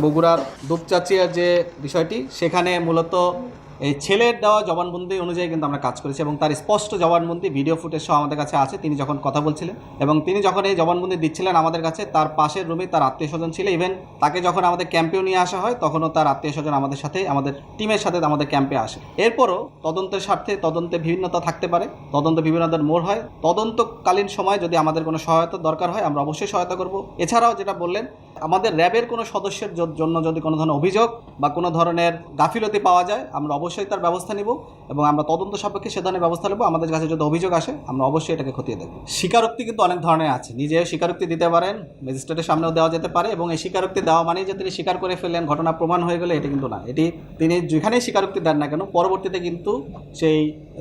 বগুড়ার দুপচাচিয়ার যে বিষয়টি সেখানে মূলত এই ছেলের দেওয়া জবানবন্দি অনুযায়ী কিন্তু আমরা কাজ করেছি এবং তার স্পষ্ট জবানবন্দি ভিডিও ফুটেজ সহ আমাদের কাছে আছে। তিনি যখন কথা বলছিলেন এবং তিনি যখন এই জবানবন্দি দিচ্ছিলেন আমাদের কাছে, তার পাশের রুমে তার আত্মীয় স্বজন ছিল। ইভেন তাকে যখন আমাদের ক্যাম্পেও নিয়ে আসা হয়, তখনও তার আত্মীয় স্বজন আমাদের সাথে, আমাদের টিমের সাথে আমাদের ক্যাম্পে আসে। এরপরও তদন্তের স্বার্থে তদন্তে বিভিন্নতা থাকতে পারে। তদন্ত বিভিন্নতার মোড় হয়। তদন্তকালীন সময় যদি আমাদের কোনো সহায়তা দরকার হয়, আমরা অবশ্যই সহায়তা করব। এছাড়াও যেটা বললেন, আমাদের র্যাবের কোনো সদস্যের জন্য যদি কোনো ধরনের অভিযোগ বা কোনো ধরনের গাফিলতি পাওয়া যায়, আমরা অবশ্যই তার ব্যবস্থা নিব এবং আমরা তদন্ত সাপেক্ষে সে ধরনের ব্যবস্থা নেব। আমাদের কাছে যদি অভিযোগ আসে, আমরা অবশ্যই এটাকে খতিয়ে দেবো স্বীকারোক্তি কিন্তু অনেক ধরনের আছে। নিজে স্বীকারোক্তি দিতে পারেন, ম্যাজিস্ট্রেটের সামনেও দেওয়া যেতে পারে এবং এই স্বীকারোক্তি দেওয়া মানেই যে তিনি স্বীকার করে ফেললেন, ঘটনা প্রমাণ হয়ে গেলে এটি কিন্তু না। এটি তিনি যেখানেই স্বীকারোক্তি দেন না কেন, পরবর্তীতে কিন্তু সেই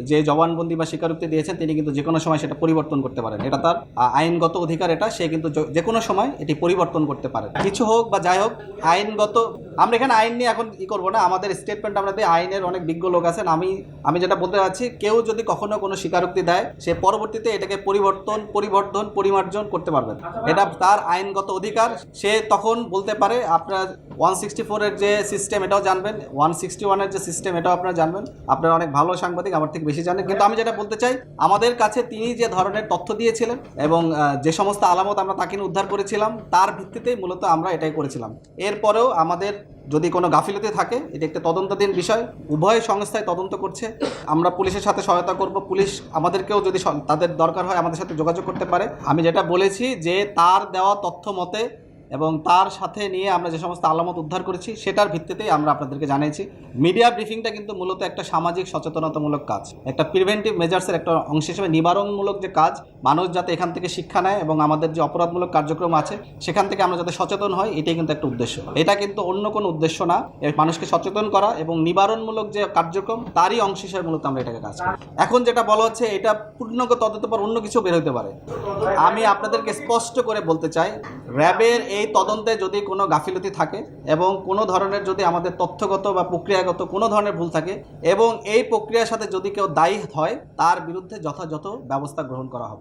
যে জবানবন্দি বা স্বীকারোক্তি দিয়েছেন, তিনি কিন্তু যে কোনো সময় সেটা পরিবর্তন করতে পারেন। এটা তার আইনগত অধিকার এটা, সে কিন্তু যে কোনো সময় এটি পরিবর্তন করতে পারেন। কিছু হোক বা যাই হোক, আইনগত, আমরা এখানে আইন নিয়ে এখন ই করব না, আমাদের স্টেটমেন্ট আমরা দিই, আইনের অনেক বিজ্ঞ লোক আছেন, আমি আমি যেটা বলতে চাচ্ছি, কেউ যদি কখনো কোনো স্বীকারোক্তি দেয়, সে পরবর্তীতে এটাকে পরিবর্তন, পরিবর্ধন, পরিমার্জন করতে পারবেন। এটা তার আইনগত অধিকার, সে তখন বলতে পারে, আপনার ওয়ান সিক্সটি ফোরের যে সিস্টেম এটাও জানবেন ওয়ান সিক্সটি ওয়ানের যে সিস্টেম এটাও আপনারা জানবেন। আপনারা অনেক ভালো সাংবাদিক, আমার থেকে বেশি জানেন, কিন্তু আমি যেটা বলতে চাই, আমাদের কাছে তিনি যে ধরনের তথ্য দিয়েছিলেন এবং যে সমস্ত আলামত আমরা তাকে উদ্ধার করেছিলাম, তার ভিত্তিতেই মূলত আমরা এটাই করেছিলাম। এরপরেও আমাদের যদি কোনো গাফিলতি থাকে, এটি একটা তদন্তাধীন বিষয়, উভয় সংস্থায় তদন্ত করছে, আমরা পুলিশের সাথে সহায়তা করব, পুলিশ আমাদেরকেও যদি তাদের দরকার হয়, আমাদের সাথে যোগাযোগ করতে পারে। আমি যেটা বলেছি যে, তার দেওয়া তথ্য মতে এবং তার সাথে নিয়ে আমরা যে সমস্ত আলামত উদ্ধার করেছি, সেটার ভিত্তিতেই আমরা আপনাদেরকে জানিয়েছি। মিডিয়া ব্রিফিংটা কিন্তু মূলত একটা সামাজিক সচেতনতামূলক কাজ। একটা প্রিভেন্টিভ মেজার্সের একটা অংশ হিসেবে নিবারণমূলক যে কাজ, মানুষ যাতে এখান থেকে শিক্ষা নেয় এবং আমাদের যে অপরাধমূলক কার্যক্রম আছে, সেখান থেকে আমরা যাতে সচেতন হই, এটাই কিন্তু একটা উদ্দেশ্য। এটা কিন্তু অন্য কোনো উদ্দেশ্য না মানুষকে সচেতন করা এবং নিবারণমূলক যে কার্যক্রম, তারই অংশ হিসেবে মূলত আমরা এটাকে কাজ করি। এখন যেটা বলা হচ্ছে, এটা পূর্ণাঙ্গ তদন্ত পর অন্য কিছু বের হতে পারে। আমি আপনাদেরকে স্পষ্ট করে বলতে চাই র্যাবের এই তদন্তে যদি কোনো গাফিলতি থাকে এবং কোনো ধরনের যদি আমাদের তথ্যগত বা প্রক্রিয়াগত কোনো ধরনের ভুল থাকে এবং এই প্রক্রিয়ার সাথে যদি কেউ দায়ী হয়, তার বিরুদ্ধে যথাযথ ব্যবস্থা গ্রহণ করা হবে।